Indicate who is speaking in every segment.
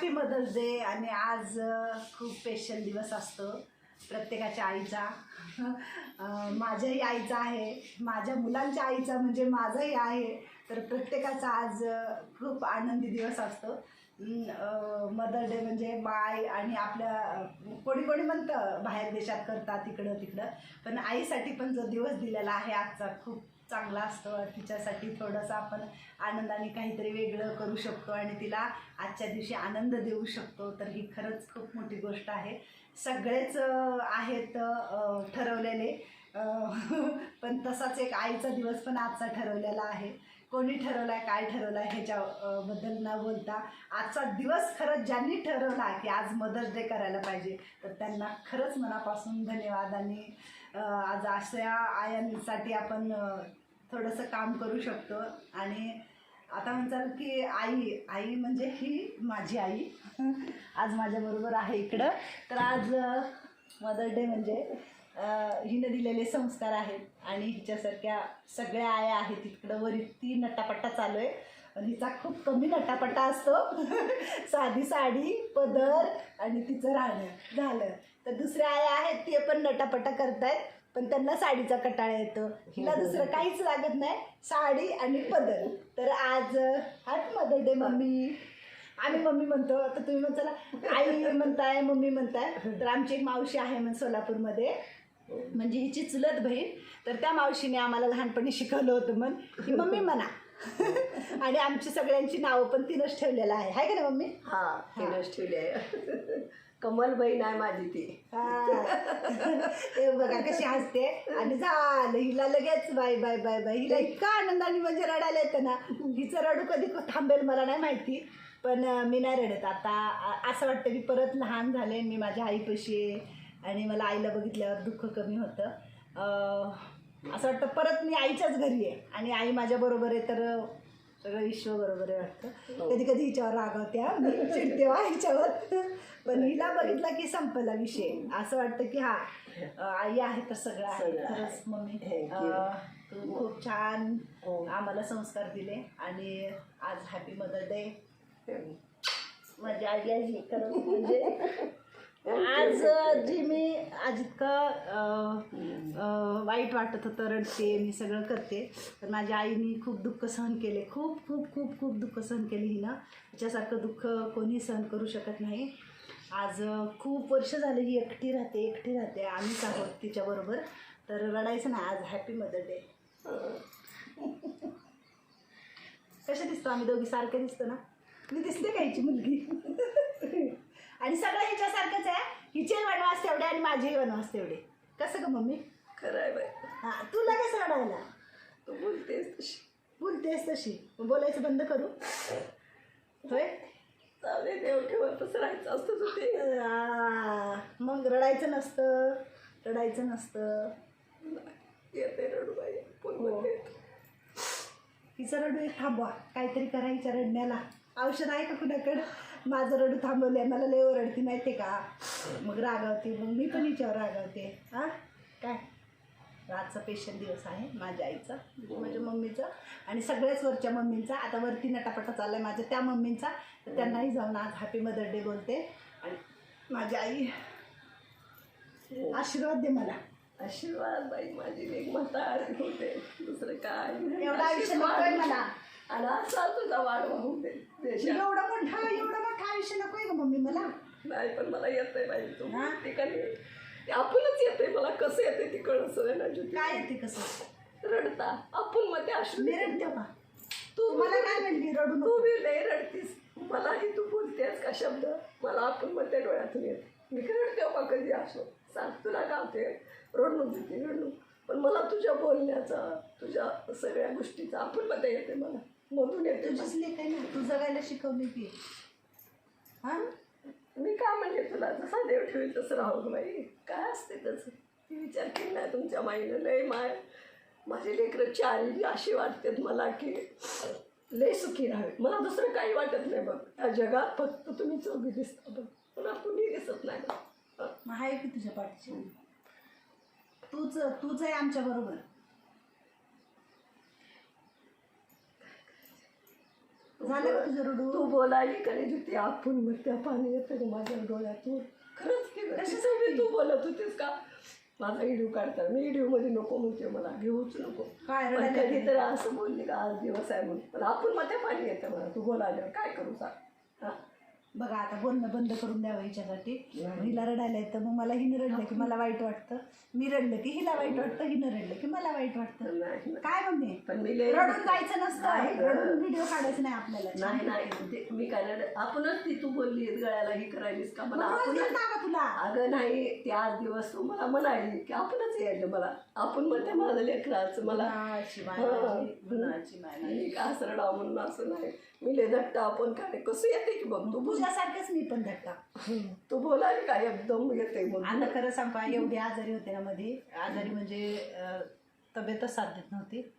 Speaker 1: Happy mother's day आणि आज खूप स्पेशल दिवस असतो प्रत्येकाच्या आईचा. माझ्याही आईचा आहे. माझ्या मुलांच्या आईचा म्हणजे माझाही आहे. तर प्रत्येकाचा आज खूप आनंदी दिवस असतो. मदर डे म्हणजे बाय आणि आपल्या कोणी कोणी म्हणतं बाहेर देशात करतात तिकडं तिकडं. पण आईसाठी पण जो दिवस दिलेला आहे आजचा खूप चांगला असतो तिच्यासाठी थोडंसं आपण आनंदाने काहीतरी वेगळं करू शकतो आणि तिला आजच्या दिवशी आनंद देऊ शकतो. तर ही खरंच खूप मोठी गोष्ट आहे. सगळेच आहेत ठरवलेले. पण तसाच एक आईचा दिवस पण आजचा ठरवलेला आहे. कोणी ठरवला आहे काय ठरवलं आहे ह्याच्याबद्दल न बोलता आजचा दिवस खरंच ज्यांनी ठरवला की आज मदर्स डे करायला पाहिजे तर त्यांना खरंच मनापासून धन्यवाद. आणि आज अशा आयांसाठी आपण थोडंसं काम करू शकतो. आणि आता म्हणताल की आई आई म्हणजे ही माझी आई. आज माझ्याबरोबर आहे इकडं. तर आज मदर डे म्हणजे हिनं दिलेले संस्कार आहेत. आणि हिच्यासारख्या सगळ्या आया आहेत. इकडं वरी ती नटापट्टा चालू आहे. आणि हिचा खूप कमी नटापट्टा असतो. साधी साडी पदर आणि तिचं राहणं झालं. तर दुसऱ्या आया आहेत ते पण नटापट्टा करतायत. पण त्यांना साडीचा कटाळा येतो. हिला दुसरं काहीच लागत नाही. साडी आणि पदर. तर आज हॅपी मदर डे मम्मी. आम्ही मम्मी म्हणतो आता तुम्ही म्हणताला आई म्हणताय मम्मी म्हणताय. तर आमची एक मावशी आहे म्हण सोलापूरमध्ये. म्हणजे हिची चुलत बहीण. तर त्या मावशीने आम्हाला लहानपणी शिकवलं होतं म्हण. की मम्मी म्हणा. आणि आमची सगळ्यांची नावं पण तिनंच ठेवलेलं आहे. हाय का ना मम्मी?
Speaker 2: हा तिनंच ठेवली आहे. कमल बहीण आहे माझी ती.
Speaker 1: हा. बघा कशी हसते. आणि झालं हिला लगेच बाय बाय बाय बाय. हिला इतका आनंदाने म्हणजे रडायला येतं ना. हिचं रडू कधी थांबेल मला नाही माहिती. पण मी नाही रडत. आता असं वाटतं की परत लहान झाले मी माझ्या आईपाशी आहे. आणि मला आईला बघितल्यावर दुःख कमी होतं. अं, असं वाटतं परत मी आईच्याच घरी आहे. आणि आई माझ्याबरोबर आहे तर सगळं विश्व बरोबर आहे वाटतं. कधी कधी हिच्यावर रागवते हा मी चिडते हा हिच्यावर पण हिला बघितला की संपला विषय. असं वाटतं की हा आई आहे तर सगळं आहे. खरंच मम्मी तू खूप छान
Speaker 2: हो.
Speaker 1: आम्हाला संस्कार दिले आणि आज हॅपी मदर डे माझी आई आहे खरंच म्हणजे आज जे जी मी आज इतकं वाईट वाटत होतं रडते मी सगळं करते. तर माझ्या आईने खूप दुःख सहन केले. खूप खूप खूप खूप दुःख सहन केले हिनं. तिच्यासारखं दुःख कोणी सहन करू शकत नाही. आज खूप वर्ष झाले ही एकटी राहते एकटी राहते. आम्हीच आहोत तिच्याबरोबर. तर रडायचं नाही. आज हॅपी मदर डे कशा दिसतो आम्ही दोघी? सारखे दिसतो ना? मी दिसते काहीची मुलगी? आणि सगळं हिच्यासारखंच आहे. हिचे वनवास तेवढे आणि माझेही वनवास तेवढे. कसं का मम्मी?
Speaker 2: खरं आहे बाई.
Speaker 1: हां तू लगेच रडायला.
Speaker 2: तू बोलतेस तशी.
Speaker 1: बोलतेस तशी. बोलायचं बंद करू. होय?
Speaker 2: चालेल देव ठेवतच राहायचं असतं तू ते.
Speaker 1: आ, मग रडायचं नसतं. रडायचं नसतं.
Speaker 2: येते रडू बाई. पण
Speaker 1: हो.
Speaker 2: म्हणते.
Speaker 1: हिचं रडू एक थांबवा. काहीतरी करा हिच्या रडण्याला. औषध आहे का कुणाकडं? माझं रडू थांबवलंय मला लय ओरडती माहिती का? मग रागावते मग मी पण हिच्यावर रागावते. हां? काय? आजचा स्पेशल दिवस आहे माझ्या आईचा माझ्या मम्मीचा आणि सगळ्याच वरच्या मम्मींचा. आता वरती नटापटा चालला आहे माझ्या त्या मम्मींचा. तर त्यांनाही जाऊन आज हॅपी मदर डे बोलते. आणि माझी आई आशीर्वाद दे मला.
Speaker 2: आशीर्वाद बाई माझी लेक म्हातारी होते. दुसरं काय.
Speaker 1: एवढा आयुष्य मला.
Speaker 2: आणि असा तुझा वाढ देशात.
Speaker 1: एवढा मोठा एवढा मोठा आयुष्य नकोय का मम्मी मला?
Speaker 2: नाही पण मला येतंय बाई. तू
Speaker 1: हा?
Speaker 2: ठिकाणी ते आपणच येते मला कसं येते ती कळस ना ज्योती?
Speaker 1: काय येते कसं?
Speaker 2: रडता. आपण मध्ये अश्रू
Speaker 1: मी रडते का
Speaker 2: तू
Speaker 1: तुम्हाला काय म्हणली रडू
Speaker 2: तू
Speaker 1: नको
Speaker 2: बी लय रडतीस. मलाही तू बोलतेस का शब्द? मला आपण मध्ये डोळ्यातून येते. मी काय रडते का कधी असो सांग तुला गावते रडणूक देते रडणूक पण मला तुझ्या बोलण्याचा तुझ्या सगळ्या गोष्टीचा आपण मध्ये येते मला. मधून येते
Speaker 1: तुझीच लेख आहे ना तू जगायला शिकवली ती. हा?
Speaker 2: मी का म्हणजे तुला जसा देव ठेवेल तसं राहू गं बाई. काय असते त्याचं? ती विचार केला तुमच्या माईनं लय माय माझे लेकरं चारी अशी वाटतात मला की लय सुखी राहावे. मला दुसरं काही वाटत नाही बघ. या जगात फक्त तुम्ही चौघी दिसता बघ. पुन्हा कुणी दिसत नाही बघ.
Speaker 1: मग आहे की तुझ्या पाठीची तूच तूच आहे आमच्या झालं का तुझं रडू
Speaker 2: तू बोलायली का नाही तिथे आपण मग त्या पाणी येतं माझ्या डोळ्यातून. खरंच की? कशासाठी तू बोलत होतीस का? माझा व्हिडिओ काढता मी व्हिडिओमध्ये नको म्हणते मला. घेऊच नको.
Speaker 1: काय रडायला
Speaker 2: कधीतरी असं बोलली का आज दिवस आहे म्हणून. पण आपण मध्ये पाणी येतं मला तू बोलायला काय करू सांग? हा?
Speaker 1: बघा आता बोलणं बंद करून द्यावं हिच्यासाठी
Speaker 2: नाही.
Speaker 1: हिला रडायला येतं. मग मला हिनं रडलं की मला वाईट वाटतं. मी रडलं की हिला वाईट वाटतं. हिनं रडलं की मला वाईट वाटतं. काय मम्मी?
Speaker 2: पण मी लय
Speaker 1: रडून जायचं नसतं. रडून व्हिडिओ काढायचं नाही आपल्याला.
Speaker 2: नाही नाही. ते मी काय रड- आपणच ती तू बोलली गळ्याला ही करायलीस का? मला
Speaker 1: मग रोज
Speaker 2: आपण
Speaker 1: येतं का तुला?
Speaker 2: अगं नाही. ते आज दिवस तू मला म्हणाली की आपणच यायचं मला. आपण म्हणते माझं लेकराचं मला.
Speaker 1: गुणाची माय
Speaker 2: हा.
Speaker 1: माझी, गुणाची माय माझी.
Speaker 2: मी का असं रडावं म्हणून असं नाही. मी लय आपण काय नाही. कसं येते की बघ? तू बोल
Speaker 1: तुझ्यासारखंच मी पण धक्का
Speaker 2: तू बोलाली का? एकदम येते
Speaker 1: आता खरं सांगू एवढी आजारी होते ना मध्ये आजारी म्हणजे तब्येतच साथ देत नव्हती.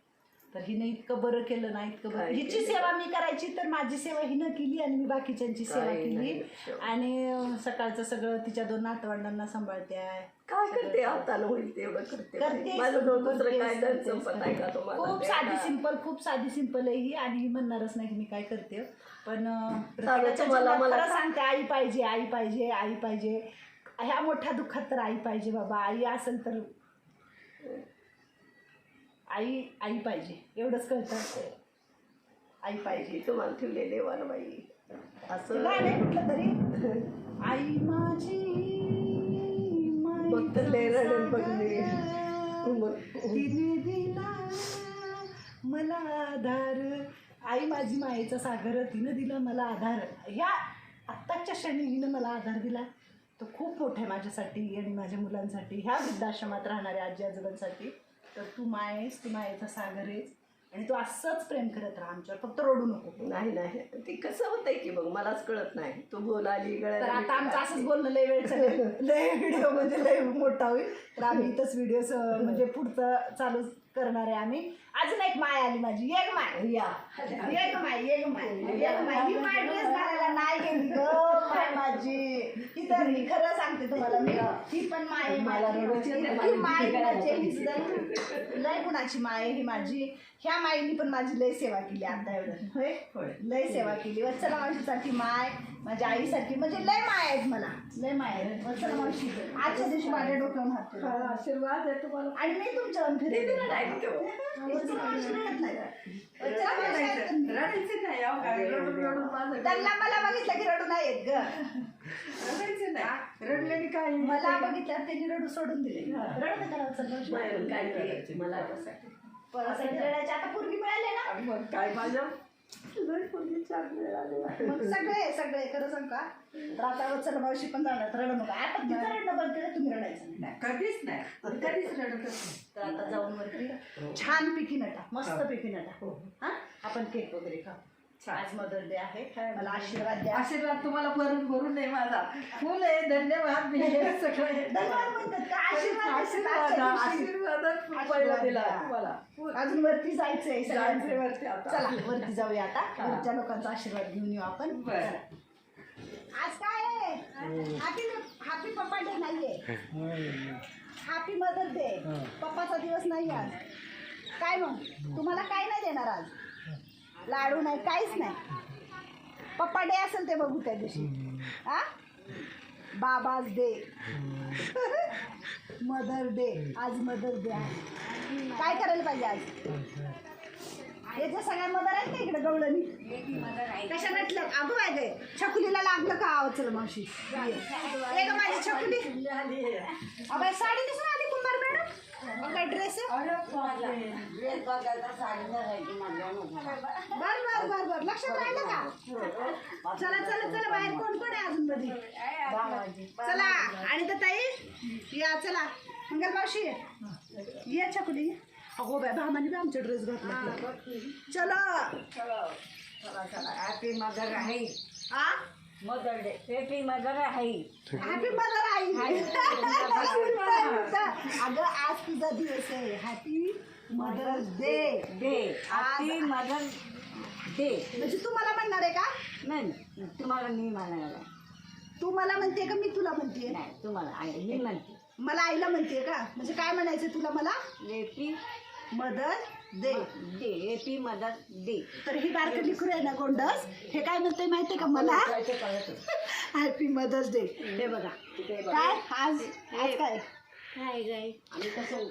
Speaker 1: तर हिनं इतकं बरं केलं ना इतकं बरं हिची? सेवा मी करायची तर माझी सेवा हिनं केली आणि मी बाकीच्यांची सेवा केली. आणि सकाळचं सगळं तिच्या दोन नातवंडांना सांभाळते आहे
Speaker 2: काय करते होईल तेवढं करते
Speaker 1: खूप साधी? सिंपल खूप साधी सिंपल आहे ही आणि ही म्हणणारच नाही की मी काय करते. पण
Speaker 2: मला
Speaker 1: सांगते आई पाहिजे आई पाहिजे आई पाहिजे. ह्या मोठ्या दुःखात तर आई पाहिजे बाबा. आई असेल तर आई आई पाहिजे. एवढंच कळतं. आई पाहिजे.
Speaker 2: तुम्हाला ठेवले देवानं बाई.
Speaker 1: ते
Speaker 2: असं
Speaker 1: आहे कुठलं तरी? आई माझी तिने दिला मला आधार. आई माझी मायेचा सागर. तिनं दिला मला आधार. ह्या आत्ताच्या क्षणी हिनं मला आधार दिला. तो खूप मोठा आहे माझ्यासाठी आणि माझ्या मुलांसाठी. ह्या वृद्धाश्रमात राहणाऱ्या आजी आजोबांसाठी तर तू माय आहेस तू मायेचा सागर आहेस. आणि तू असंच प्रेम करत राहा. आमच्यावर फक्त रडू नको.
Speaker 2: नाही नाही. ते कसं होतंय की बघ मलाच कळत नाही. तू बोलाली
Speaker 1: तर
Speaker 2: गळ्याला
Speaker 1: आता आमचं असंच बोलणं लय वेळ चालेल लय व्हिडिओ म्हणजे लय मोठा होईल. तर आम्ही इथंच व्हिडिओ म्हणजे पुढचं चालू करणार आहे आम्ही. अजून एक माय आली माझी. एक माय.
Speaker 2: या.
Speaker 1: एक माय एक माय. एक माय. ही माय ड्रेस घालायला नाही गेली ग. माय माझी. ही तर ही खरं सांगते तुम्हाला. मी ही पण माय
Speaker 2: मला
Speaker 1: माय सुद्धा लय गुणाची माय ही माझी. ह्या माईनी पण माझी लय सेवा केली आता एवढं. होय?
Speaker 2: होय.
Speaker 1: लय सेवा केली. वत्सला मावशीसाठी माय माझ्या आईसाठी. म्हणजे लय माय आहेत मला. लय माय आहेत. वत्सला मावशी आजच्या दिवशी माझ्या डोक्यावर हात.
Speaker 2: हा, आशीर्वाद आहे तुम्हाला.
Speaker 1: आणि मी तुमच्यावर त्यांना मला बघितलं की रडू नाही येत ग.
Speaker 3: रडलेली काय
Speaker 1: मला बघितलं त्यांनी रडू सोडून दिले. रडत करा वत्सला मावशी.
Speaker 2: नाही, काय केलं? मला
Speaker 1: रडायचे आता पूर्वी मिळाले ना?
Speaker 2: मग काय माझ्या मिळाले.
Speaker 1: मग सगळे सगळे खरं सांग का? तर आता वत्सला मावशी पण जाणार रडू नका. आता तिचं रडणं बंद केलं तुम्ही रडायचं नाही.
Speaker 3: कधीच नाही. कधीच रडतच नाही.
Speaker 1: तर आता जाऊन वरती छान पिकी नटा मस्त पिकी नटा. हा? आपण केक वगैरे खाऊ. आज मदर डे आहे. मला आशीर्वाद द्या.
Speaker 3: आशीर्वाद तुम्हाला भरून भरून आहे माझा. फुल आहे. धन्यवाद. मी हे सगळे
Speaker 1: आशीर्वाद
Speaker 3: आशीर्वाद पहिला दिला तुम्हाला.
Speaker 1: अजून वरती जायचंय सगळ्यांचं.
Speaker 3: वरती.
Speaker 1: चला वरती जाऊया आता. वरच्या लोकांचा आशीर्वाद घेऊन येऊ आपण. आज काय आहे? हॅपी हॅपी पप्पा डे नाहीये. हॅपी मदर डे पप्पाचा दिवस नाही आज. काय मग? तुम्हाला काय नाही देणार आज? लाडू नाही काहीच नाही. पप्पा डे असेल ते बघू त्या दिवशी. हा? बाबाज डे मदर डे आज मदर डे आहे काय करायला पाहिजे आज? याच्या सगळ्या मदर आहेत ना इकडे गवळणी कशा नटलं अगं आहे गे छकुलीला लागलं का? आवचल चल मावशी. ये. माझी छकुली. अभय साडी दिसून बर बर बर बर लक्षात राहिलं का? चला चला चला बाहेर कोण कोण आहे अजून मध्ये चला आणि तर ताई या चला. मंगल मावशी ये छकुली. अगो बाय भामाने बी आमचे ड्रेस घातला. चलो.
Speaker 3: हॅपी मदर आहे.
Speaker 1: आ?
Speaker 3: मदर डे हॅपी मदर आहे.
Speaker 1: हॅपी मदर आई अगं आज तुझा दिवस आहे. Happy mother's day
Speaker 3: day happy mother day
Speaker 1: म्हणजे तू मला म्हणणार आहे का?
Speaker 3: नाही तुम्हाला मी म्हणायला
Speaker 1: तू मला म्हणते का मी तुला म्हणते
Speaker 3: नाही तुम्हाला. आहे मी म्हणते.
Speaker 1: मला आईला म्हणते का? म्हणजे काय म्हणायचं तुला मला?
Speaker 3: Happy
Speaker 1: mother day.
Speaker 3: Day happy mother day.
Speaker 1: तर ही बारकं लिखून आहे ना गोंडस? हे काय म्हणते माहितीये का मला? हॅपी मदर्स डे हे बघा काय? आज आज काय?
Speaker 3: काय गाय आम्ही कसं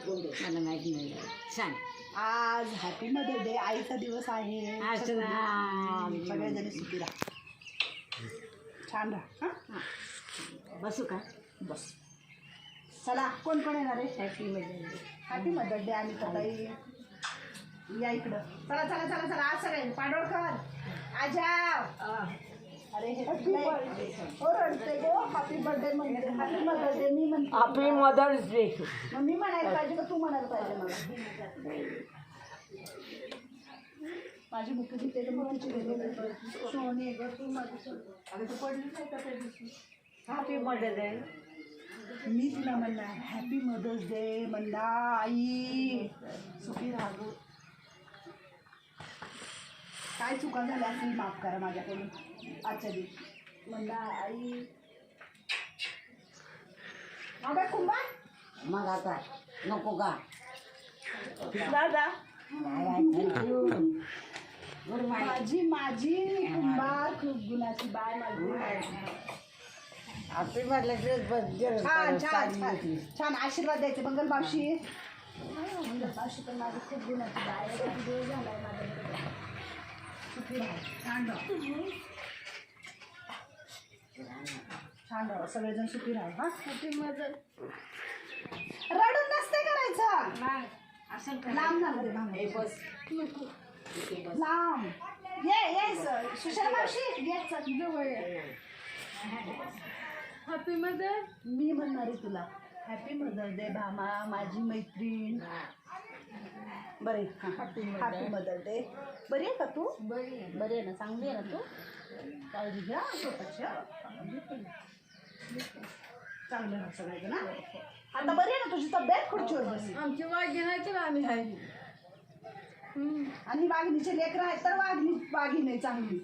Speaker 3: मला माहिती नाही. सांग
Speaker 1: आज हॅपी मदर डे आईचा दिवस आहे.
Speaker 3: असं ना.
Speaker 1: सगळेजणी सुखी राहा. छान राहा हा?
Speaker 3: बसू का?
Speaker 1: बस. चला कोण कोण येणार आहे?
Speaker 3: Happy mother
Speaker 1: happy mother day आणि ताई या इकडं. चला चला चला चला. आज सगळे. पाडोळकर आजाव. अरे हॅपी बर्थडे म्हणते. हॅपी मदर डे मी म्हणते
Speaker 3: हॅपी मदर्स डे
Speaker 1: मग मी म्हणायला पाहिजे का तू म्हणायला पाहिजे मला? माझी तर मुठीची गेली सोनी ग तू माझी सोनी. अगं तू पडली नाही का त्या दिवशी?
Speaker 3: हॅपी मदर डे
Speaker 1: मी तुला म्हणणार हॅपी मदर्स डे म्हणला आई. सुखी राहा. काय चुका झाल्या असतील माफ करा माझ्याकडून. आजच्या दिवशी. म्हणला आई. अगं कुंभा
Speaker 3: मग आता नको का
Speaker 1: दादा माझी माझी कुंभार खूप गुणाची बाय माझी
Speaker 3: हॅपी मदर डे
Speaker 1: छान छान. छान छान आशीर्वाद द्यायचे. मंगल मावशी. मंगल मावशी पण माझी खूप गुणाची बाय आहे. किती दिवस झालाय राहा छान राहा सगळेजण सुखी राहा हा
Speaker 4: हॅपी मदर
Speaker 1: रडून नसते करायचं
Speaker 4: असं
Speaker 1: लांब भांगड. लांब ये ये स- सुशला मावशी ये चल जवळ ये.
Speaker 4: हॅपी मदर
Speaker 1: मी म्हणणार आहे तुला हॅपी मदर डे भामा माझी मैत्रीण बरे हॅपी मदर डे बरी आहे का तू?
Speaker 4: बरी आहे.
Speaker 1: बरी आहे ना. चांगली आहे ना तू? काळजी घ्या स्वतःची हा. चांगलं ना सगळं ना? आता बरी आहे ना तुझी तब्येत? खुर्चीवर बस.
Speaker 4: आमची वाघी नाही तर आम्ही आहे.
Speaker 1: आणि वाघिणीचे लेकरं आहेत तर वाघिणी वाघीण आहे चांगली.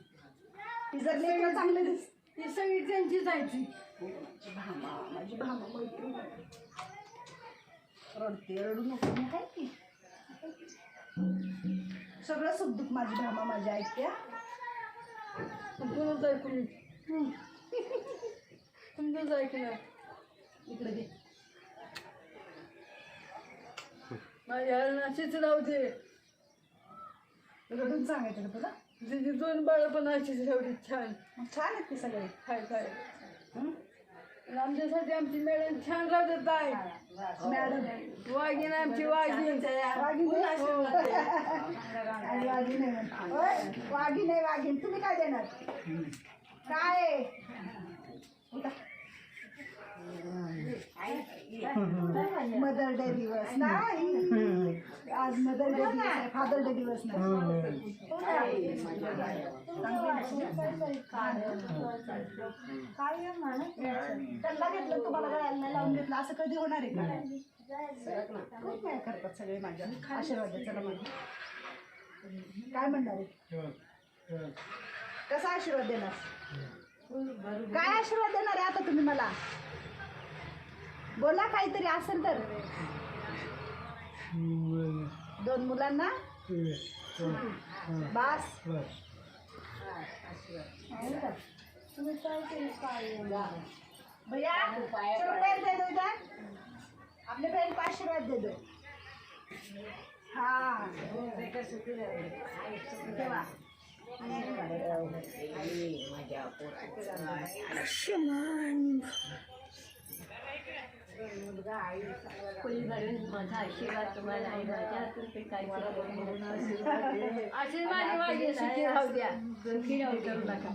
Speaker 1: ती जर लेकरं चांगले दिस
Speaker 4: ती सगळी त्यांची जायची
Speaker 1: भामा माझी भामा मैत्रीण आहे. रडते रडू नको. मी आहे की? सगळं सुखदुःख माझी भामा माझी ऐकते हा.
Speaker 4: तुमचंच ऐकून तुमचंच ऐकणार
Speaker 1: इकडे घे.
Speaker 4: माझ्या अशीच राहते
Speaker 1: रडून सांगायचं का तुला?
Speaker 4: तिची दोन बाळं पण अशीच राहते छान.
Speaker 1: मग छान आहेत ते सगळे.
Speaker 4: खाय खाय? आणि आमच्यासाठी आमची मॅडम छान राहते ताई.
Speaker 1: मॅडम.
Speaker 4: वाघीन आमची वाघीन
Speaker 1: आहे? आणि वाघीण आहे आहे वाघीण. तुम्ही काय देणार? काय? आहे? मदर डे दिवस नाही. आज मदर डे दिवस आहे फादर डे दिवस नाही. काय आहे त्यांना घेतलं तुम्हाला गळ्याला लावून घेतलं असं कधी होणार आहे का? खूप काय करतात सगळे माझ्या आशीर्वाद द्या चला माझ्या काय म्हणणार आहे? कसा आशीर्वाद देणार? काय आशीर्वाद देणार आहे आता तुम्ही मला? बोला काहीतरी असेल तर. दोन मुलांना? बास. तुम्ही काय केलं काय भैया चलो पेन दे दो इधर अपने
Speaker 3: माझा आशीर्वाद तुम्हाला आहे माझ्या हातून ते काय
Speaker 4: माझी सुखी राहू द्या सुखी राहू करू नका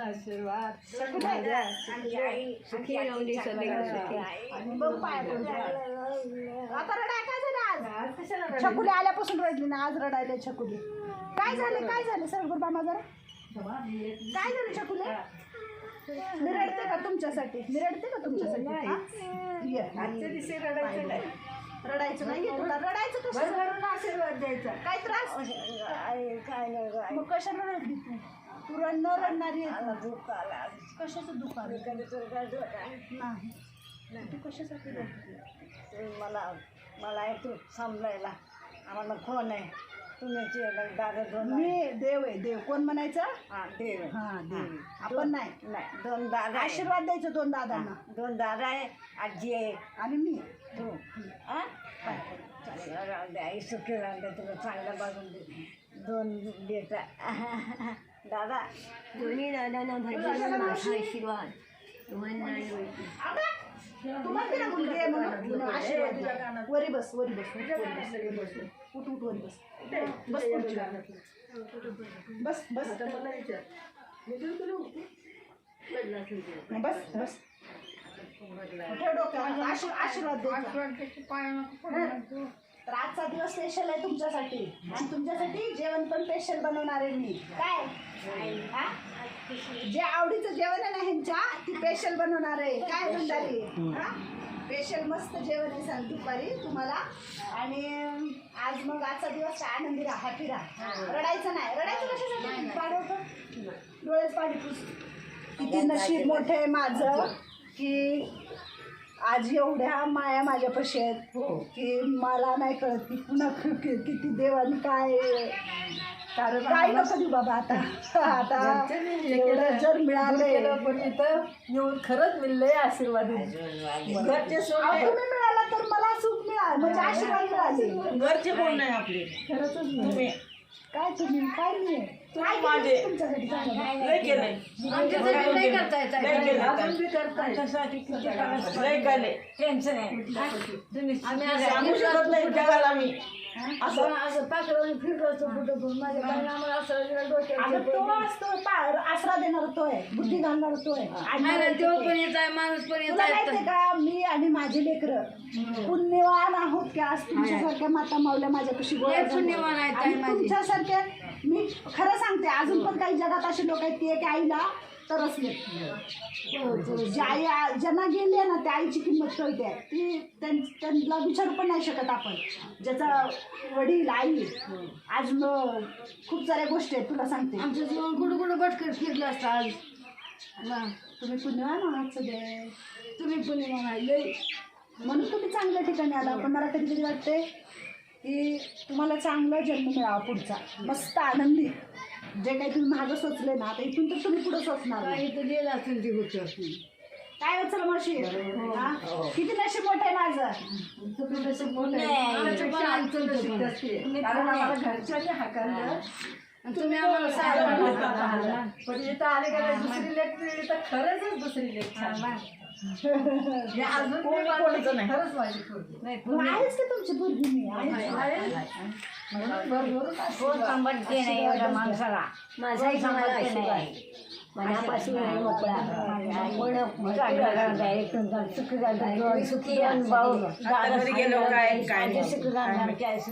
Speaker 1: आशीर्वाद
Speaker 3: सुखी दे सगळे आहे
Speaker 1: आता रडाय काय झालं आज छकुली आल्यापासून रडली ना आज रडायला छकुली. काय झालं काय झालं? सर बामा माझा काय झालं छकुली? मी रडते का तुमच्यासाठी? मी रडते का तुमच्यासाठी? हा? ये. रडायचं नाही. तुला? रडायचं कसं
Speaker 4: आशीर्वाद द्यायचा.
Speaker 1: काय त्रास? मग कशाला रडली तू? तू रड न रडणारी आहे तू. कशाचं दुःख आलं? नाही. तू कशासाठी रडली?
Speaker 3: मला मला येतो समजायला आम्हाला फोन आहे? तुम्ही दादा दोन
Speaker 1: मी देव आहे देव. कोण म्हणायचं?
Speaker 3: हा देव. आहे.
Speaker 1: हा देव. आहे.
Speaker 3: हा.
Speaker 1: आपण नाही.
Speaker 3: नाही दोन दादा आहे.
Speaker 1: आशीर्वाद द्यायचा दोन दादांना.
Speaker 3: दोन दादा आहे आजी आहे.
Speaker 1: आणि मी.
Speaker 3: तू. हा? चांगलं राहू दे आई सुखी राहू दे तुला चांगलं बाजून दे. दोन बेटा. दादा
Speaker 2: दोन्ही दादांना माझा आशीर्वाद.
Speaker 1: तुम्हाला तिला मुलगी आहे म्हणून. आशीर्वाद. वरी बस वरी बस उठ, वरी बस उठ उठ वरी बस. बस खुर्चीवर. बस बस. बस बस. ठेव डोक्यावर. आशीर्वाद द्यायचा तर आजचा दिवस स्पेशल आहे तुमच्यासाठी. आणि तुमच्यासाठी जेवण पण स्पेशल बनवणार आहे मी. काय? हा? जे आवडीचं जेवण आहे ना ह्यांच्या ती स्पेशल बनवणार आहे. काय भंडारी? स्पेशल मस्त जेवण आहे सांग दुपारी तुम्हाला. आणि आज मग आजचा दिवस काय आनंदी राहा हॅपी राहा. रडायचं नाही. रडायचं कशासाठी? पाडवतं डोळ्याच पाणी पुस किती नशीब मोठं आहे माझं की आज एवढ्या माया माझ्यापाशी आहेत की मला नाही कळत की पुन्हा किती देवाने काय कारण काय नको देऊ बाबा आता आता एवढं जर मिळालं.
Speaker 2: पण इथं येऊन खरंच मिळलंय आशीर्वाद घरचे सोडले
Speaker 1: तुम्ही मिळाला तर मला सुख मिळाल म्हणजे आशीर्वाद मिळाले.
Speaker 5: घरचे कोण नाही आपले.
Speaker 1: खरंच. काय तुम्ही? काय नाही. काय
Speaker 5: माझे.
Speaker 1: केलं तुमच्यासाठी? चांगलं?
Speaker 5: लय केलंय.
Speaker 2: आमच्यासाठी नाही करता येत
Speaker 5: लय केलंय.
Speaker 2: अजून बी करताय
Speaker 3: आमच्यासाठी किती करायचं?
Speaker 5: लय केलंय.
Speaker 3: टेन्शन आहे तुम्ही
Speaker 2: आम्ही
Speaker 5: सांगू शकत नाही जगाला मी
Speaker 2: असं असं पाकळून फिरलो असतो कुठं पण. माझ्या बाईनं आम्हाला असं डोक्यात
Speaker 1: आता तो असतो पा- आसरा देणार तो आहे बुद्धी घालणार तो आहे. आणि
Speaker 2: तो पण येत आहे माणूस पण येत
Speaker 1: तुला
Speaker 2: आहे.
Speaker 1: माहितीये का मी आणि माझे लेकरं पुण्यवान आहोत की? आज तुमच्यासारख्या माता मावल्या माझ्यापाशी गोळ्या
Speaker 2: लय पुण्यवान आहेत ताई
Speaker 1: आणि
Speaker 2: माझी.
Speaker 1: तुमच्यासारखे मी खरं सांगते अजून पण काही जगात अशी लोक आहेत की एक आईला तरसले ज्या आई ज्यांना गेली ना त्या आईची किंमत कळते. ती त्यां- त्यांना विचारू पण नाही शकत आपण. ज्याचा वडील आई आज म- खूप साऱ्या गोष्टी आहेत तुला सांगते.
Speaker 2: आमचं जीवन कुठं कुठं भटकत फिरलं असतं आज.
Speaker 1: ना, तुम्ही पुण्यवान आहात सगळे.
Speaker 2: तुम्ही पुणे म्हणाले
Speaker 1: म्हणून तुम्ही चांगल्या ठिकाणी आला. पण मला कधी कधी वाटते की तुम्हाला चांगला जन्म मिळावा पुढचा. मस्त आनंदी. जे काही तुम्ही मागं सोचले ना आता इथून तर तुम्ही पुढे सोचणार नाही.
Speaker 2: इथं गेलं असेल ती गोष्ट
Speaker 1: काय होत चला मावशी? हा? किती नशीब मोठं आहे माझं.
Speaker 3: कारण आम्हाला घरच्यांनी
Speaker 2: तुम्ही आम्हाला
Speaker 3: पण इथं आले का नाही दुसरी लेख तर खरंच दुसरी लेख छान. अजून मी माझी- खरंच माझी पोरगी.
Speaker 1: मग आहेच की तुमची मुलगी मी आहे.
Speaker 3: म्हणून भरभरून
Speaker 6: कोण सांभाळते नाही एवढ्या माणसाला?
Speaker 2: माझाही तुम्हाला आशीर्वाद मनापासून आहे मोकळा.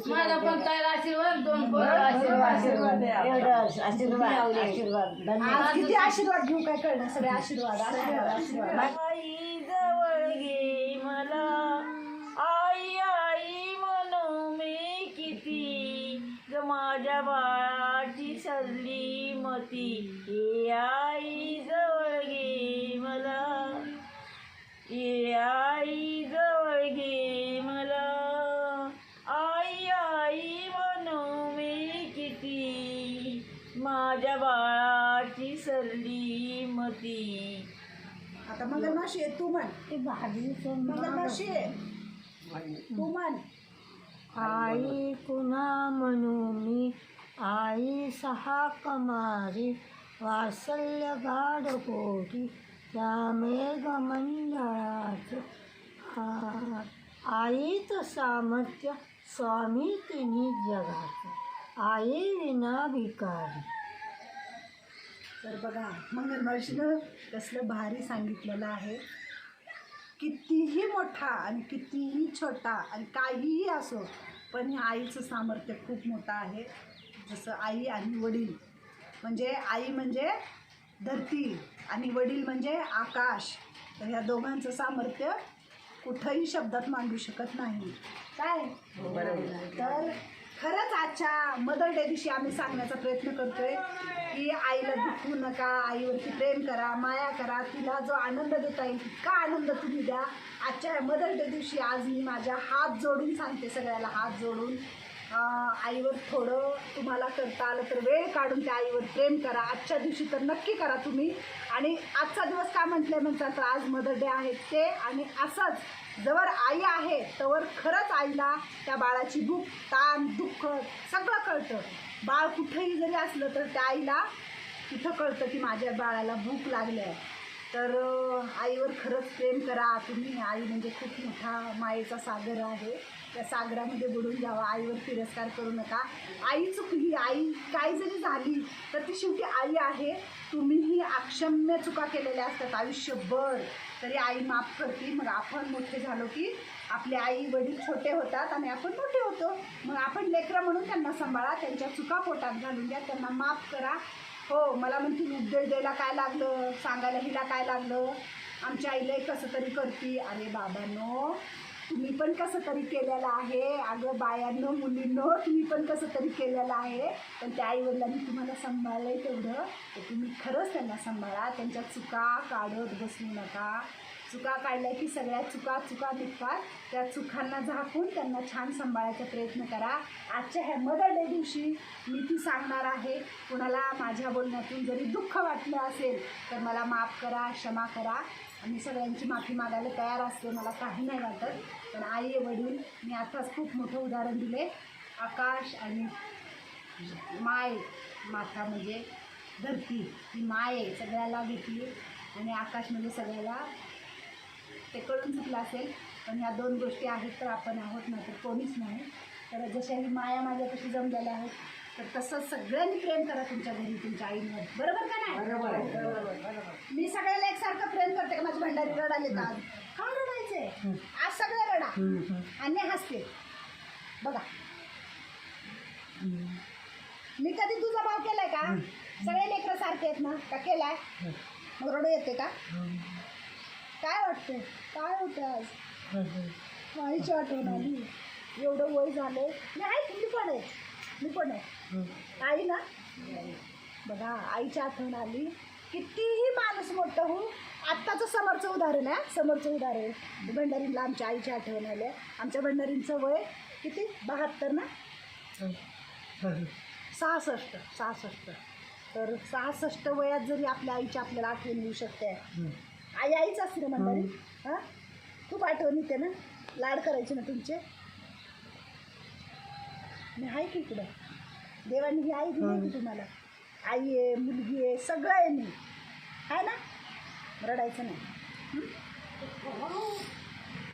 Speaker 2: मला पण ताईला आशीर्वाद दोन आशीर्वाद.
Speaker 3: आशीर्वाद.
Speaker 2: आशीर्वाद. आशीर्वाद
Speaker 1: आज किती आशीर्वाद घेऊ काय कळणार? सगळे आशीर्वाद आशीर्वाद आशीर्वाद.
Speaker 5: आई जवळ घे मला. आई आई म्हणू मी किती. ग माझ्या बाळाची सरली मती ये आई जवळ घे मला. ये आई जवळ घे मला. आई आई म्हणू मी किती? माझ्या बाळाची सरली मती.
Speaker 1: आता मंगलमाशी आहे तू म्हण. मंगलमाशी आहे तू म्हण.
Speaker 2: आई पुन्हा म्हणू मी आई सहा कमारी वासल्य गाढ कोटी त्या मेघ मंडळाचे आईचं सामर्थ्य स्वामी तिन्ही जगाचं आई विना भिकारी।
Speaker 1: तर बघा मंगलमाशीनं कसलं भारी सांगितलेलं आहे. कितीही मोठा आणि कितीही छोटा आणि काहीही असो पण आईचं सामर्थ्य खूप मोठं आहे. जसं आई आणि वडील. म्हणजे आई म्हणजे धरती आणि वडील म्हणजे आकाश. तर ह्या दोघांचं सामर्थ्य कुठंही शब्दात मांडू शकत नाही. काय? तर खरंच आजच्या मदर डे दिवशी आम्ही सांगण्याचा प्रयत्न करतोय की आईला दुखवू नका आईवरती प्रेम करा माया करा. तिला जो आनंद देता येईल तितका आनंद तुम्ही द्या. आजच्या मदर डे दिवशी आज मी माझ्या हात जोडून सांगते सगळ्याला हात जोडून. आईवर थोडं तुम्हाला करता आलं तर वेळ काढून त्या आईवर प्रेम करा. आजच्या दिवशी तर नक्की करा तुम्ही. आणि आजचा दिवस काय म्हटलं म्हणतात तर आज मदर डे आहे ते. आणि असंच जवळ आई आहे तवर खरंच आईला त्या बाळाची भूक ताण दुःख सगळं कळतं. बाळ कुठंही जरी असलं तर त्या आईला तिथं कळतं की माझ्या बाळाला भूक लागली आहे तर आईवर खरंच प्रेम करा. तुम्ही आई म्हणजे खूप मोठा मायेचा सागर आहे. त्या सागरामध्ये बुडून जावा आईवर तिरस्कार करू नका. आई चुकली आई काय जरी झाली तर ती शेवटी आई आहे. तुम्हीही अक्षम्य चुका केलेल्या असतात आयुष्यभर. तरी आई माफ करते. मग आपण मोठे झालो की आपले आई वडील छोटे होतात आणि आपण मोठे होतो. मग आपण लेकरं म्हणून त्यांना सांभाळा त्यांच्या चुका पोटात घालून द्या त्यांना माफ करा. हो मला म्हणतील उपदेश द्यायला काय लागलं? सांगायला हिला काय लागलं? आमच्या आईला कसं तरी करती. अरे बाबांनो मी पण कसं तरी केलेलं आहे. अगं बायांनो मुलींनो तुम्ही पण कसं तरी केलेलं आहे. पण त्या आईवडिलांनी तुम्हाला सांभाळलं आहे तेवढं. तर तुम्ही खरंच त्यांना सांभाळा. त्यांच्या चुका काढत बसू नका. चुका काढल्या की सगळ्या चुका चुका निघतात. त्या चुकांना झाकून त्यांना छान सांभाळायचा प्रयत्न करा. आजच्या ह्या मदर डे दिवशी मी ती सांगणार आहे. कुणाला माझ्या बोलण्यातून जरी दुःख वाटलं असेल तर मला माफ करा क्षमा करा. मी सगळ्यांची माफी मागायला तयार असते मला काही नाही वाटत. पण आई वडील मी आताच खूप मोठं उदाहरण दिले. आकाश आणि माय माता म्हणजे धरती. ही माय आहे सगळ्याला घेतली आणि आकाश म्हणजे सगळ्याला ते कळून चुकलं असेल. पण ह्या दोन गोष्टी आहेत तर आपण आहोत ना तर कोणीच नाही. तर जशा ही माया माझ्यापाशी जमलेल्या आहेत तर तसंच सगळ्यांनी प्रेम करा तुमच्या घरी तुमच्या आईंवर. बरोबर का नाही? बरोबर मी सगळ्याला एकसारखं प्रेम करते का? माझी भंडारी रडाले तर आज का रडायचे? आज सगळे रडा. आणि हसते बघा. मी कधी तुझा भाव केलाय का? सगळे लेकरं सारखे आहेत ना? का केलाय? मग रडू येते का? काय वाटतं? काय होतं आज? आईची आठवण आली एवढं वय झालं मी आहे मी पण आहे? मी पण आहे. आई ना? बघा आईची आठवण आली. कितीही माणूस मोठं होऊ आत्ताचं समोरचं उदाहरण आहे समोरचं उदाहरण भंडारींला आमच्या आईची आठवण आली आमच्या भंडारींचं वय किती? बहात्तर ना? सहासष्ट सहासष्ट. तर सहासष्ट वयात जरी आपल्या आईची आपल्याला आठवण येऊ शकते. आई आईच असते ना भंडारी? हां? खूप आठवण येते ना? लाड करायचे ना तुमचे? मी आहे की तुला देवाने ही आई दिली की तुम्हाला. आई आहे मुलगी आहे सगळं आहे मी. आहे ना? रडायचं नाही.